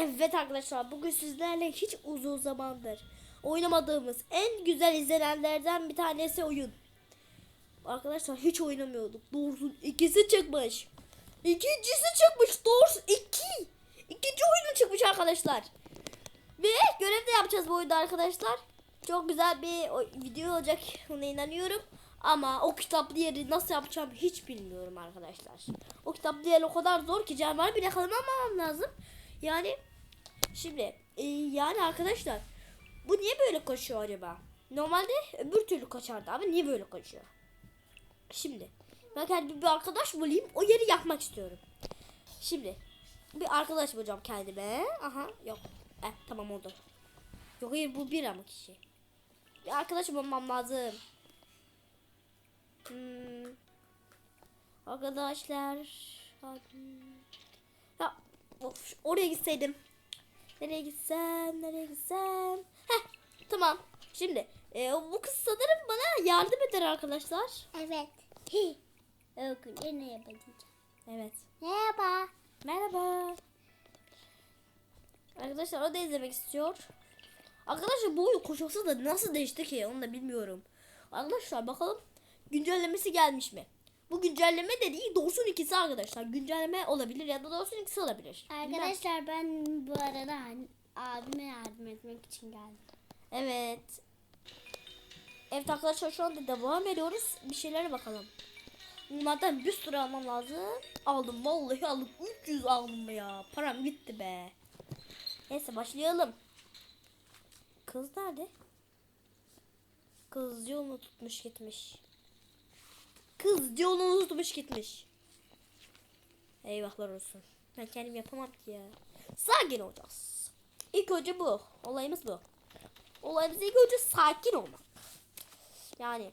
Evet arkadaşlar bugün sizlerle hiç uzun zamandır oynamadığımız en güzel izlenenlerden bir tanesi oyun. Arkadaşlar hiç oynamıyorduk. Doğrusu ikisi çıkmış. İkincisi çıkmış. Doğrusu iki. İkinci oyunu çıkmış arkadaşlar. Ve görev de yapacağız bu oyunda arkadaşlar. Çok güzel bir video olacak ona inanıyorum. Ama o kitaplı yeri nasıl yapacağım hiç bilmiyorum arkadaşlar. O kitaplı yer o kadar zor ki canavar bile yakalamamam lazım. Yani şimdi e, yani arkadaşlar bu niye böyle koşuyor acaba? Normalde öbür türlü kaçardı ama niye böyle koşuyor? Şimdi ben kendime bir arkadaş bulayım o yeri yapmak istiyorum. Şimdi bir arkadaş bulacağım kendime. Aha yok. Eh tamam oldu. Yok hayır bu bir ama kişi. Bir arkadaş bulmam lazım. Hmm. Arkadaşlar. Ya of, oraya gitseydim. Nereye gitsem, nereye gitsem. Heh tamam. Şimdi e, bu kız sanırım bana yardım eder arkadaşlar. Evet. Hi. Öykü ne yapacağım? Evet. Merhaba. Merhaba. Arkadaşlar o da izlemek istiyor. Arkadaşlar bu oyun koşulsa da nasıl değişti ki onu da bilmiyorum. Arkadaşlar bakalım güncellemesi gelmiş mi? Bu güncelleme de değil ikisi arkadaşlar. Güncelleme olabilir ya da Doğusun ikisi olabilir. Arkadaşlar ben bu arada hani abime yardım etmek için geldim. Evet. Evet arkadaşlar şu anda devam ediyoruz. Bir şeylere bakalım. Bunlardan bir sürü almam lazım. Aldım vallahi aldım. 300 aldım ya. Param gitti be. Neyse başlayalım. Kız nerede? Kız yolunu tutmuş gitmiş. Kız yolunu tutmuş gitmiş. Eyvahlar olsun. Ben kendim yapamam ki ya. Sakin olacağız. İlk önce bu. Olayımız bu. Olayımız ilk önce sakin olmak. Yani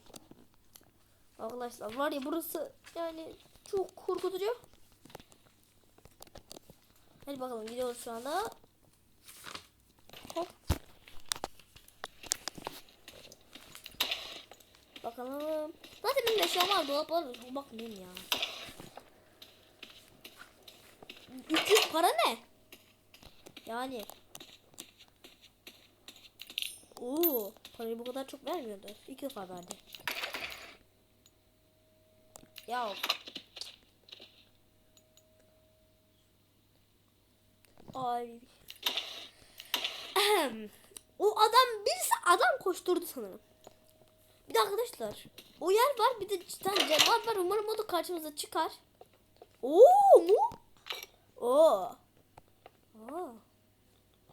arkadaşlar var ya burası yani çok korkutucu. Hadi bakalım gidiyoruz şu anda. Bakalım. Zaten benim eşyam var. Dolap var. Bakmayayım ya. 300 para ne? Yani. Oo, parayı bu kadar çok vermiyordu. İlk defa verdi. Ya. Ay. O adam birisi adam koşturdu sanırım. Bir de arkadaşlar o yer var bir de cidden canavar var umarım o da karşımıza çıkar. Oo mu? Oo. Aa.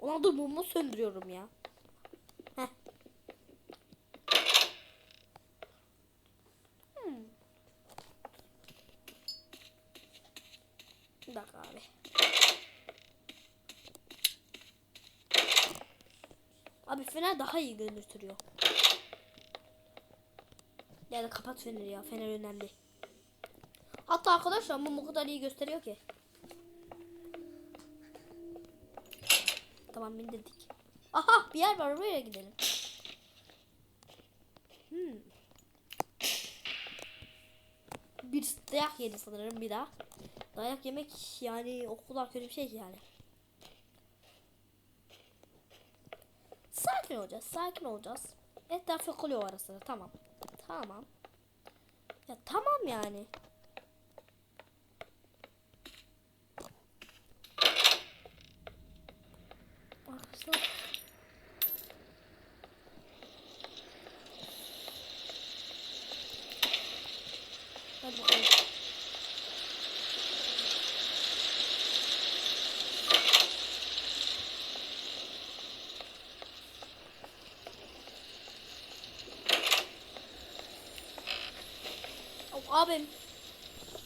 Ulan dur mumu söndürüyorum ya. Heh. Hmm. Bir abi. Abi fener daha iyi gösteriyor. Ya da kapat feneri ya. Fener önemli. Hatta arkadaşlar mum o kadar iyi gösteriyor ki. Tamam bindirdik. Aha bir yer var oraya gidelim. Hmm. Bir dayak yedi sanırım bir daha. Dayak yemek yani o kötü bir şey ki yani. Sakin olacağız, sakin olacağız. Etraf yakılıyor arasında, tamam. Tamam. Ya tamam yani. Arkadaşlar. Hadi bakalım. Au, abim.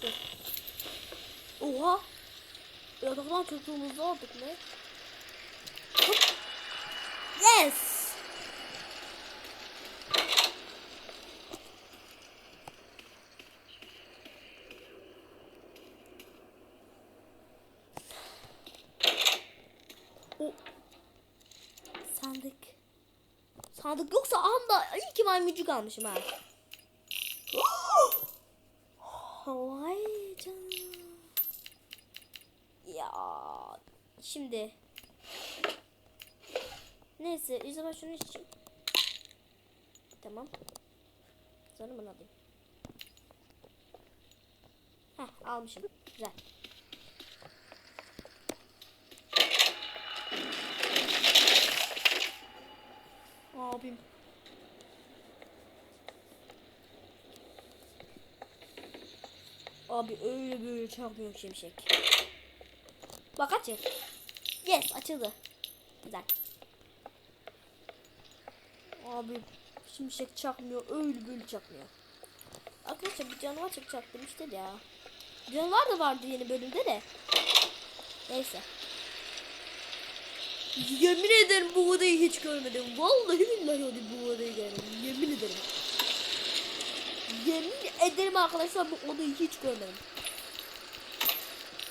Dur. Oha. Yataktan çocuğumuzu aldık ne? Yes. O. Sandık. Sandık yoksa anda iyi ki maymuncuk almışım ha. Şimdi Neyse zaman şunu içeyim. Tamam. Sonra bunu alayım. Heh almışım. Güzel. Abim. Abi öyle böyle çarpmıyor şimşek. Bak açıl. Yes açıldı. Güzel. Abi şimşek çakmıyor öyle böyle çakmıyor. Arkadaşlar bir canavar çıkacaktım işte ya. Canavar da vardı yeni bölümde de. Neyse. Yemin ederim bu odayı hiç görmedim. Vallahi billahi hadi bu odayı görmedim. Yemin ederim. Yemin ederim arkadaşlar bu odayı hiç görmedim.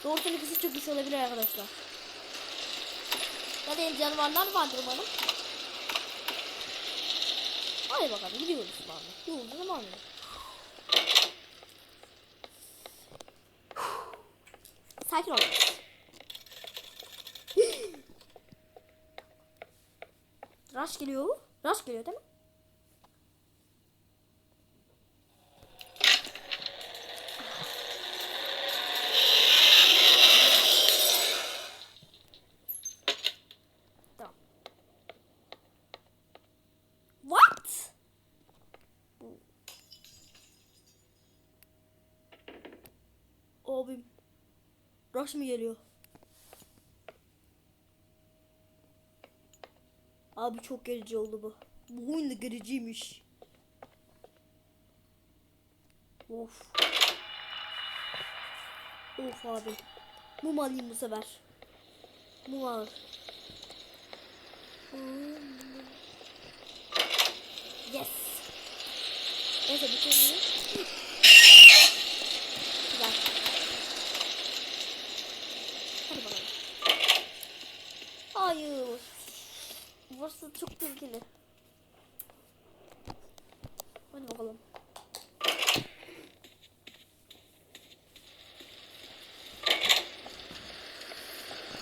Doğrusu ikisi çıkmış olabilir arkadaşlar. Da canavarlar vardır umarım. Hadi bakalım gidiyoruz abi. Yolumuza devam edelim. Sakin ol. Rush geliyor. Rush geliyor değil mi? Tamam. What? Abim. Rush mı geliyor? Abi çok gerici oldu bu. Bu oyun da gericiymiş. Of. Of abi. Mum alayım bu sefer. Mum alır. Yes. Neyse bir şey Güzel. Hadi bakalım. Hayır. Burası çok tehlikeli. Hadi bakalım.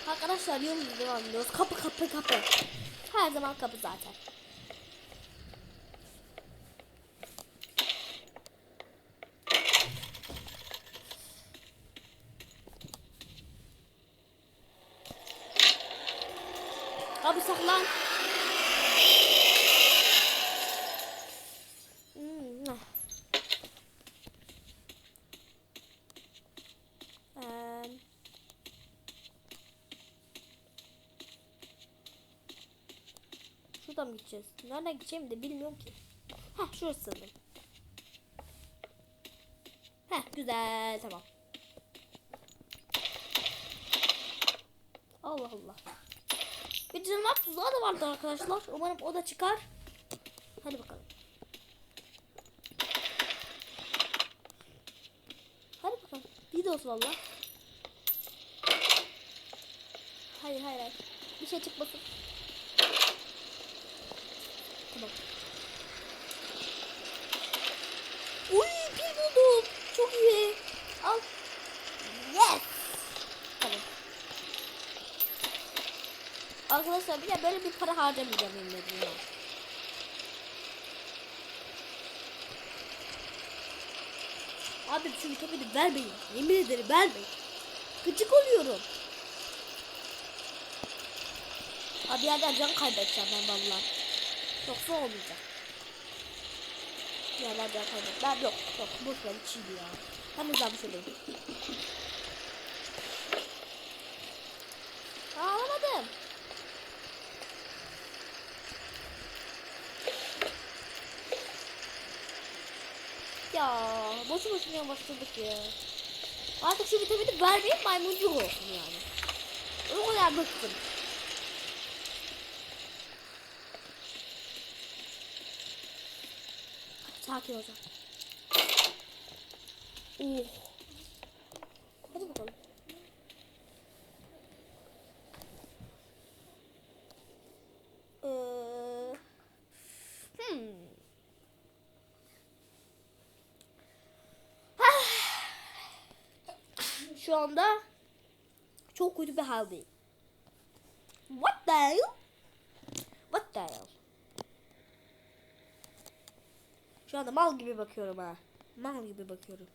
Arkadaşlar yolumuza devam ediyoruz. Kapı kapı kapı. Her zaman kapı zaten. Nereden gideceğimi de bilmiyorum ki. Heh şurası sanırım. Heh güzel tamam. Allah Allah. Bir canavar tuzağı da vardı arkadaşlar. Umarım o da çıkar. Hadi bakalım. Hadi bakalım. Bir de olsun valla. Hayır hayır hayır. Bir şey çıkmasın. Tamam. Uy bir buldum. Çok iyi. Al. Yes. Tamam. Arkadaşlar bir de böyle bir para harcamayacağım yemin ederim ya. Abi şu vitamini vermeyin. Yemin ederim vermeyin. Gıcık oluyorum. Abi yerden can kaybedeceğim ben valla. Yoksa olmayacak. Bir yerden can kaybedeceğim. Ben yok yok boş ver içiydi ya. Hem uzamış olayım. Aa, alamadım. Ya boşu boşuna yavaşladık ya. Artık şu vitamini vermeyip maymuncuk olsun yani. O kadar bıktım. Sakin hocam. Oh. Hadi bakalım. Ee, hmm. Şu anda çok kötü bir haldeyim. What the hell? What the hell? Şu anda mal gibi bakıyorum ha. Mal gibi bakıyorum.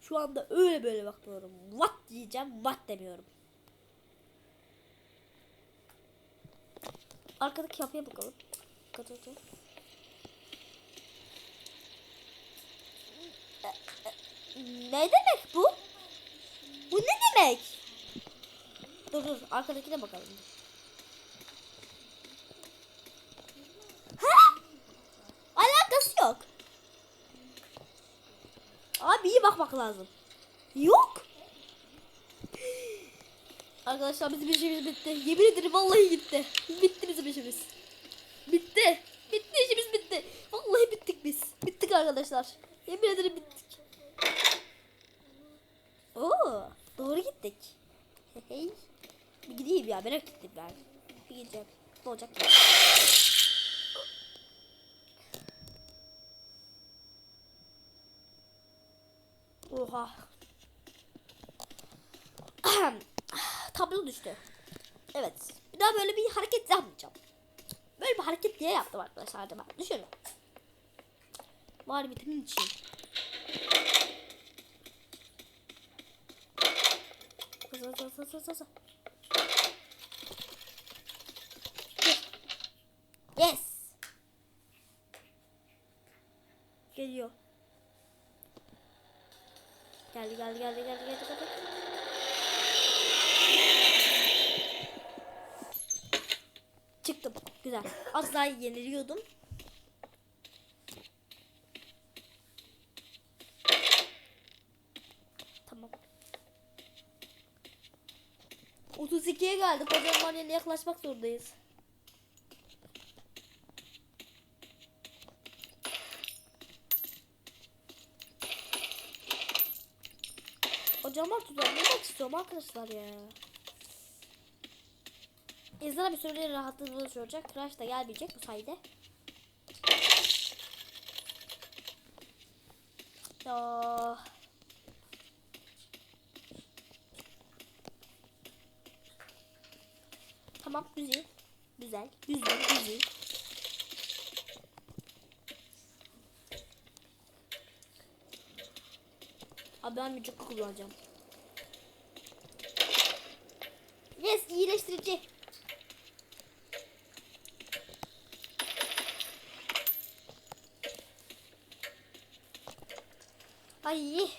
Şu anda öyle böyle bakmıyorum. What diyeceğim, what demiyorum. Arkadaki kapıya bakalım. Kat kat kat. Ne demek bu? Bu ne demek? Dur dur arkadakine bakalım. Ha? Alakası yok. Bakmak lazım. Yok. Arkadaşlar bizim işimiz bitti. Yemin ederim vallahi gitti. Bitti bizim işimiz. Bitti. Bitti işimiz bitti. Vallahi bittik biz. Bittik arkadaşlar. Yemin ederim bittik. Oo, doğru gittik. Hey. Bir gideyim ya merak ettim ben. Bir gideceğim. Ne olacak ya? Oha. Tablo düştü. Evet. Bir daha böyle bir hareket yapmayacağım. Böyle bir hareket diye yaptım arkadaşlar. Ben. Düşünün. Var vitamin için. Yes. Geliyor. Geldi geldi geldi geldi geldi geldi. Çıktım. Güzel. Az daha yeniliyordum. Tamam. 32'ye geldik. O zaman yaklaşmak zorundayız. Hocam var tuzaklaymak istiyorum arkadaşlar ya. İnsanlar bir süre rahatlığını olacak. Crash da gelmeyecek bu sayede. Tamam güzel. Güzel. Güzel. Güzel. Abi ben vücut kullanacağım. Yes iyileştirici. Ay.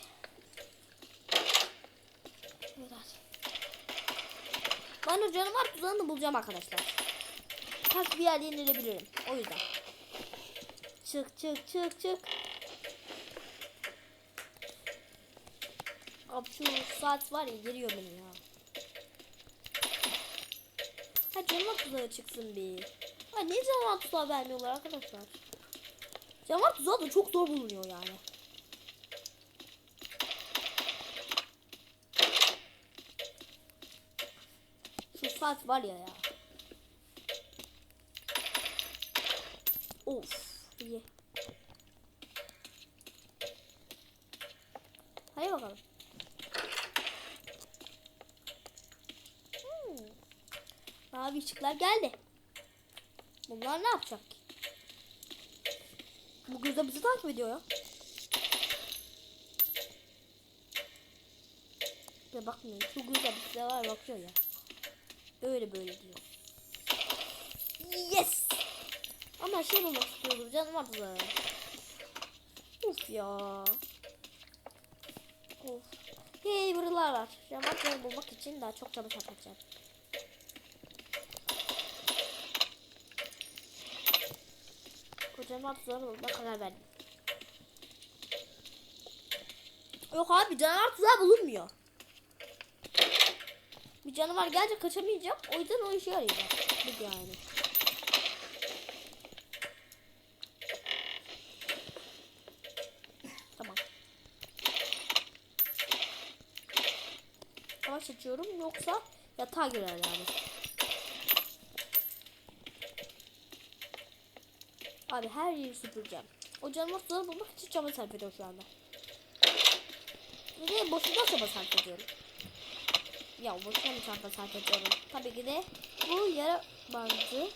Ben o canavar tuzağını bulacağım arkadaşlar. Kaç bir yerde yenilebilirim. O yüzden. Çık çık çık çık. Abi şu saat var ya geliyor benim ya. Ha canavar tuzağı çıksın bir. Ha niye canavar tuzağı vermiyorlar arkadaşlar? Canavar tuzağı da çok zor bulunuyor yani. Şu saat var ya ya. Of iyi. Hadi bakalım. Hmm. Mavi ışıklar geldi. Bunlar ne yapacak? ki? Bu gözde bizi takip ediyor ya. Ya bakmıyor. Şu gözde bize var bakıyor ya. Öyle böyle diyor. Yes! Ama şey bulmak istiyorum. Canım abla. Of ya. Of. Hey buralar var. Canavarları bulmak için daha çok çaba sarf tuzağı bulma karar verdim. Yok abi canavar tuzağı bulunmuyor. Bir canavar gelince kaçamayacağım. O yüzden o işe yarayacak. Bu yani. Tamam. Savaş açıyorum yoksa yatağa girer yani. Abi her yeri süpüreceğim. O canavar tuzağı bulmak için çaba sarf ediyorum şu anda. Ve boşuna çaba sarf ediyorum. Ya bu kendi çanta sarf ediyorum. Tabii ki de bu yara bandı.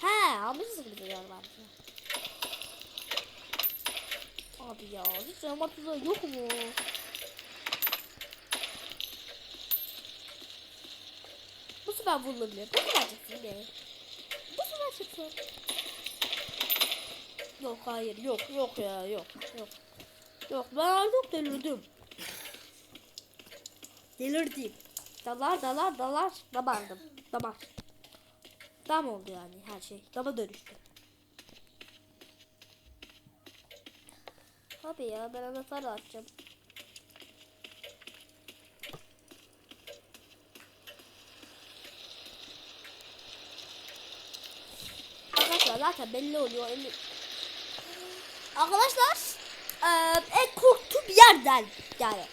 He almışsın bir de yara bandı. Abi ya hiç romantiza yok mu? Bu sefer vurulabilir. Bu sefer çıksın be. Çıksın. Yok hayır yok yok ya yok yok. Yok ben artık delirdim. Delirdim. Dalar dalar dalar damardım. Damar. Dam oldu yani her şey. Dama dönüştü. Abi ya ben anahtar açacağım. Arkadaşlar zaten belli oluyor. Eli- Arkadaşlar eee en korktuğum yerden yani.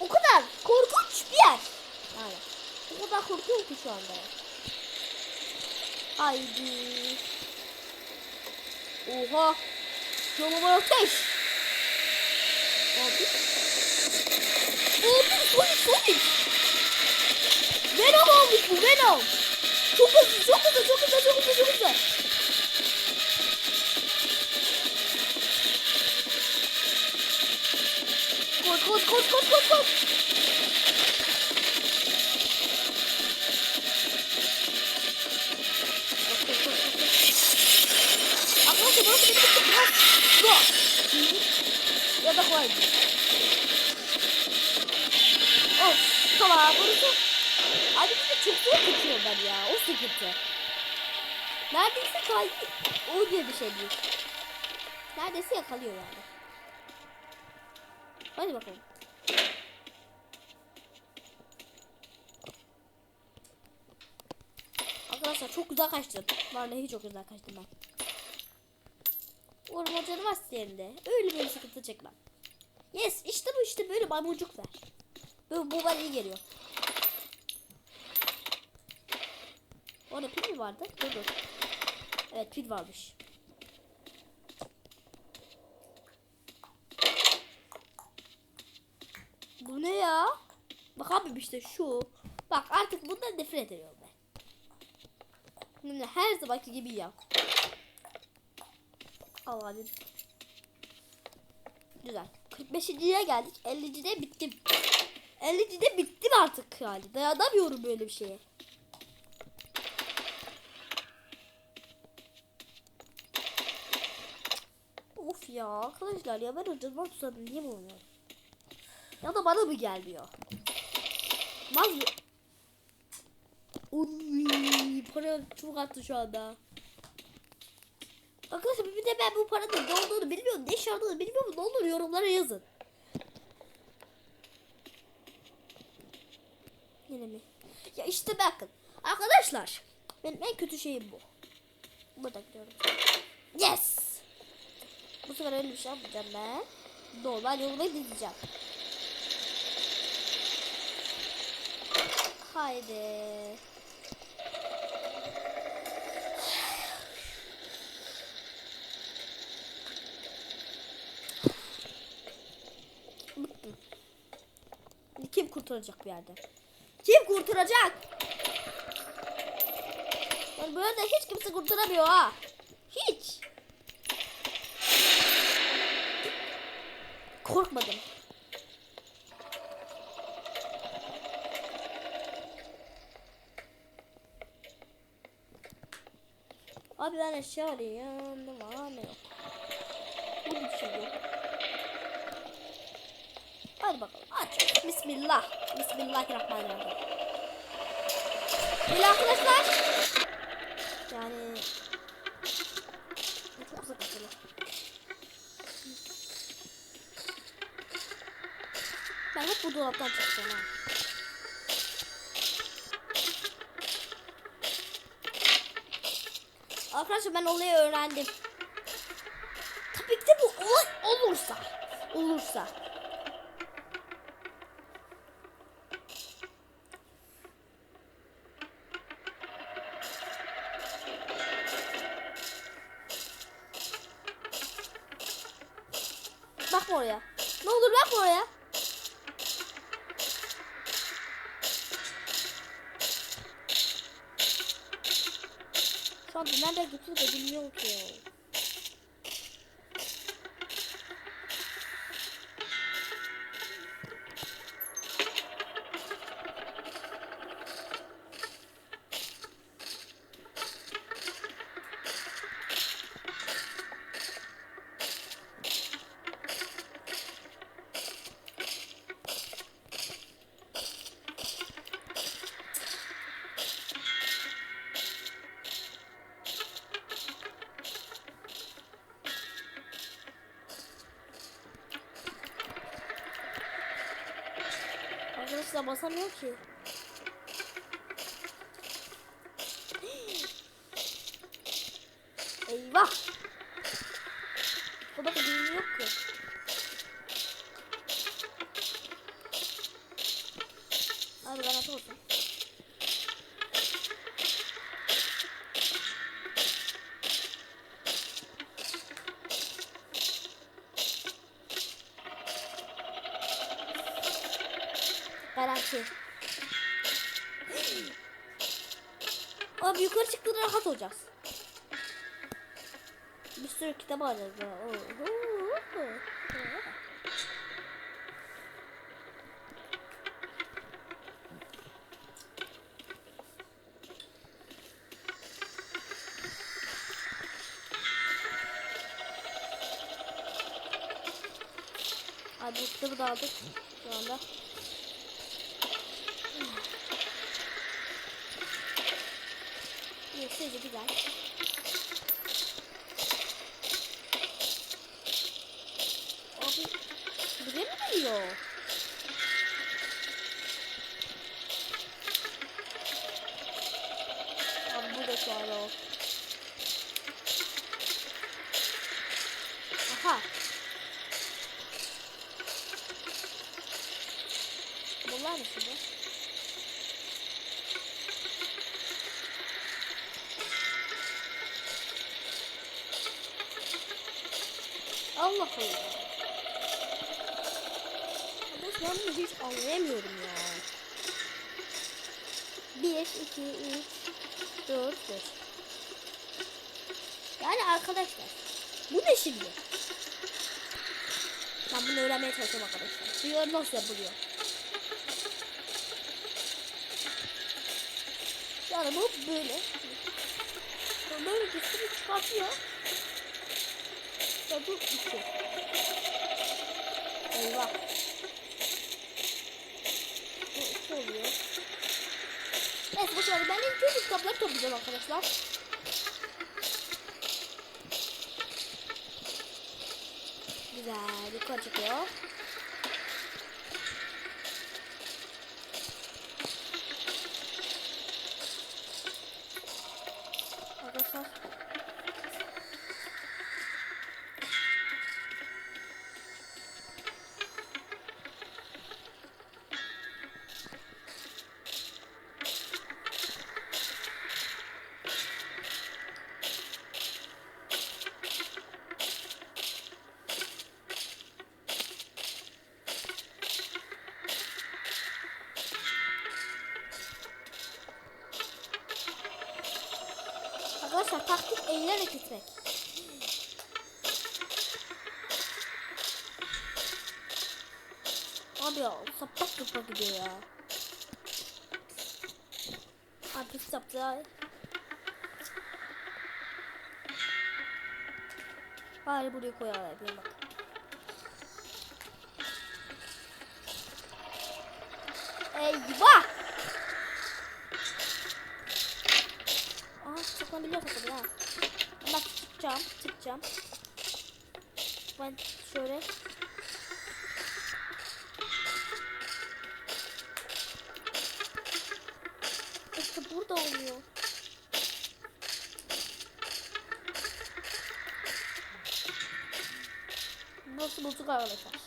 O kadar korkunç bir yer. Yani. O kadar korkuyorum ki şu anda. Haydi. Oha. Yoluma ateş. Abi. Abi Sonic Sonic. Venom olmuş bu Venom. Çok hızlı çok hızlı çok hızlı çok hızlı çok hızlı. Koş koş koş koş koş. Arkadaşlar burası bir tık biraz zor. Ya da kolay değil. Of tamam burası. Abi bir çok zor tutuyor ben ya. O sıkıntı. Neredeyse kay... O diye bir şey değil. Neredeyse yakalıyor yani. Hadi bakalım. Güzel kaçtım. Vallahi çok güzel kaçtım ben. Umarım hocanın var yerinde. Öyle böyle sıkıntı çekmem. Yes işte bu işte böyle maymuncuklar. Böyle bu bana iyi geliyor. Orada pil mi vardı? Dur dur. Evet pil varmış. Bu ne ya? Bak abi işte şu. Bak artık bundan nefret ediyorum Bunu her zamanki gibi yap. Al abi. Güzel. 45.ye geldik. 50'de bittim. 50'de bittim artık yani. Dayanamıyorum böyle bir şeye. Of ya arkadaşlar ya ben hocadan tutarım niye bunu Ya da bana mı gelmiyor? Maz Uy, para çok arttı şu anda. Arkadaşlar bir de ben bu paranın ne olduğunu bilmiyorum. Ne iş bilmiyorum. Ne olur yorumlara yazın. Yine mi? Ya işte bakın. Arkadaşlar. Benim en kötü şeyim bu. Burada gidiyorum. Yes. Bu sefer öyle bir şey yapmayacağım ben. Normal yoluma gideceğim. Haydi. Bıktım. Kim kurtaracak bir yerde? Kim kurtaracak? Yani böyle hiç kimse kurtaramıyor ha. Hiç. Korkmadım. Abi ben eşya arıyorum. Var ne yok. Bu bir şey yok. Hadi bakalım aç. Bismillah. Bismillahirrahmanirrahim. Böyle arkadaşlar. Yani çok sıkıntılı. Ben hep bu dolaptan çıkacağım ha. Arkadaşlar ben olayı öğrendim. Tabii ki de bu olay olursa. Olursa. bakma oraya. Ne olur bakma oraya. Şu anda nerede götürdü bilmiyorum ki. Arkadaşlar basamıyor ki. Eyvah. Bu da bilmiyor ki. Bir sürü kitap alacağız ya. Oo. Abi bu kitabı da aldık şu anda. Sözü güzel. Abi, buraya mı geliyor? 1, 2, 3, 4, 5. Yani arkadaşlar. Bu ne şimdi? Ben bunu öğrenmeye çalışıyorum arkadaşlar. Biliyorum nasıl yapılıyor. Yani bu böyle. Böyle bir sürü çıkartıyor. Ya dur iki. Eyvah. Bu iki oluyor. Neyse boş ver. Ben ilk önce kitapları toplayacağım arkadaşlar. Güzel. Yukarı çıkıyor. Sapak sapak gidiyor ya. Yaptı ya. Bari buraya koyalım yapayım bak. Eyvah! Aa saklanabiliyor tabii ha. Bak çıkacağım, çıkacağım. Ben şöyle burada oluyor. Nasıl bulduk arkadaşlar?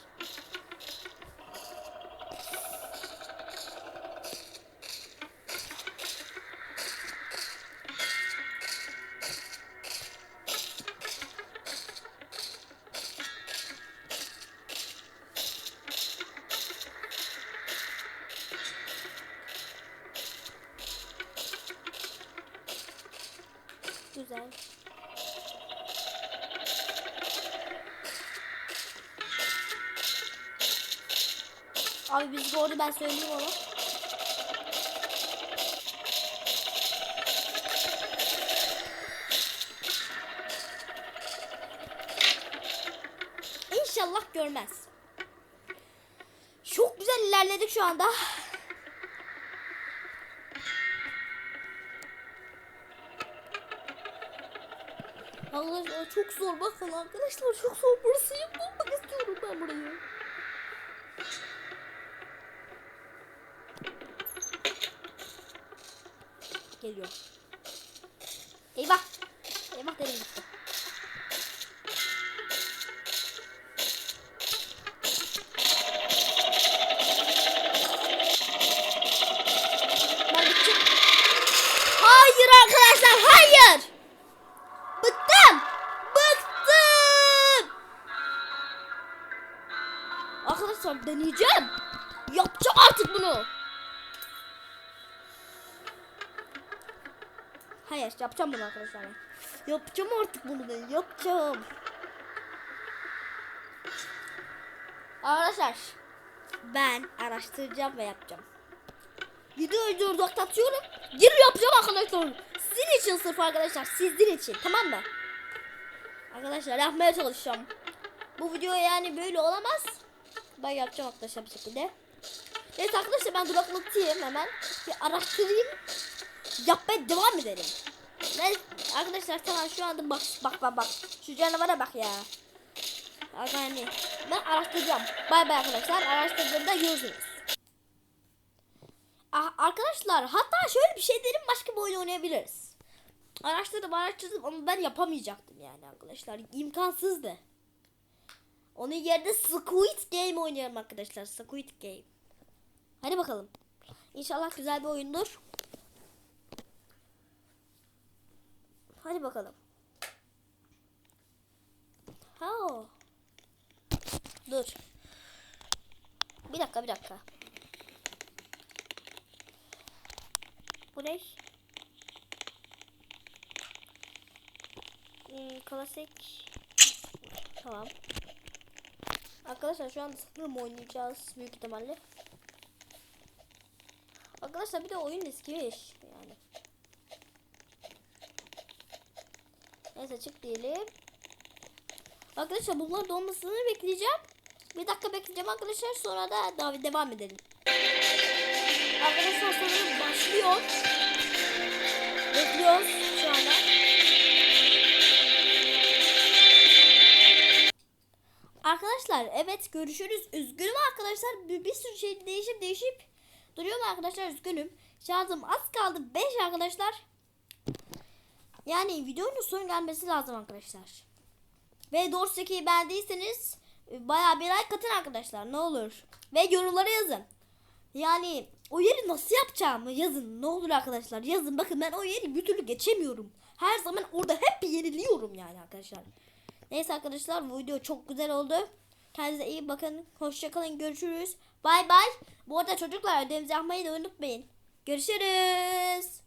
Abi biz doğru ben söyleyeyim ona. İnşallah görmez. Çok güzel ilerledik şu anda. Arkadaşlar çok zor bakın arkadaşlar çok zor burası yapmak istiyorum ben burayı. Geliyor. Eyvah. Eyvah dedim gitti. Hayır arkadaşlar hayır. Bıktım. Bıktım. Arkadaşlar deneyeceğim. Yapacağım artık bunu. Hayır yapacağım bunu arkadaşlar. Yapacağım artık bunu ben yapacağım. Arkadaşlar ben araştıracağım ve yapacağım. Videoyu durdurtatıyorum. Gir yapacağım arkadaşlar. Sizin için sırf arkadaşlar. Sizin için tamam mı? Arkadaşlar yapmaya çalışacağım. Bu video yani böyle olamaz. Ben yapacağım arkadaşlar bir şekilde. Evet arkadaşlar ben duraklatayım hemen. Bir araştırayım. Yapmaya devam edelim. Ne arkadaşlar tamam şu anda bak bak bak bak. Şu canavara bak ya. Yani ben araştıracağım. Bay bay arkadaşlar. Araştırdığımda görüşürüz. Ah, arkadaşlar hatta şöyle bir şey derim başka bir oyun oynayabiliriz. Araştırdım araştırdım ama ben yapamayacaktım yani arkadaşlar. İmkansızdı. Onun yerine Squid Game oynayalım arkadaşlar. Squid Game. Hadi bakalım. İnşallah güzel bir oyundur. Hadi bakalım. Ha. Dur. Bir dakika bir dakika. Bu ne? Hmm, klasik. Tamam. Arkadaşlar şu anda sanırım oynayacağız büyük ihtimalle. Arkadaşlar bir de oyun eskimiş yani. Neyse çık diyelim. Arkadaşlar bunlar donmasını bekleyeceğim. Bir dakika bekleyeceğim arkadaşlar sonra da daha devam edelim. Arkadaşlar sanırım başlıyor. Bekliyoruz şu anda. Arkadaşlar evet görüşürüz. Üzgünüm arkadaşlar. Bir, bir sürü şey değişip değişip duruyorum arkadaşlar üzgünüm. Şarjım az kaldı 5 arkadaşlar. Yani videonun sonu gelmesi lazım arkadaşlar. Ve Dorseki'yi beğendiyseniz e, bayağı bir like atın arkadaşlar ne olur. Ve yorumlara yazın. Yani o yeri nasıl yapacağımı yazın ne olur arkadaşlar yazın. Bakın ben o yeri bir türlü geçemiyorum. Her zaman orada hep yeniliyorum yani arkadaşlar. Neyse arkadaşlar bu video çok güzel oldu. Kendinize iyi bakın. Hoşçakalın görüşürüz. Bay bay. Bu arada çocuklar ödevinizi yapmayı da unutmayın. Görüşürüz.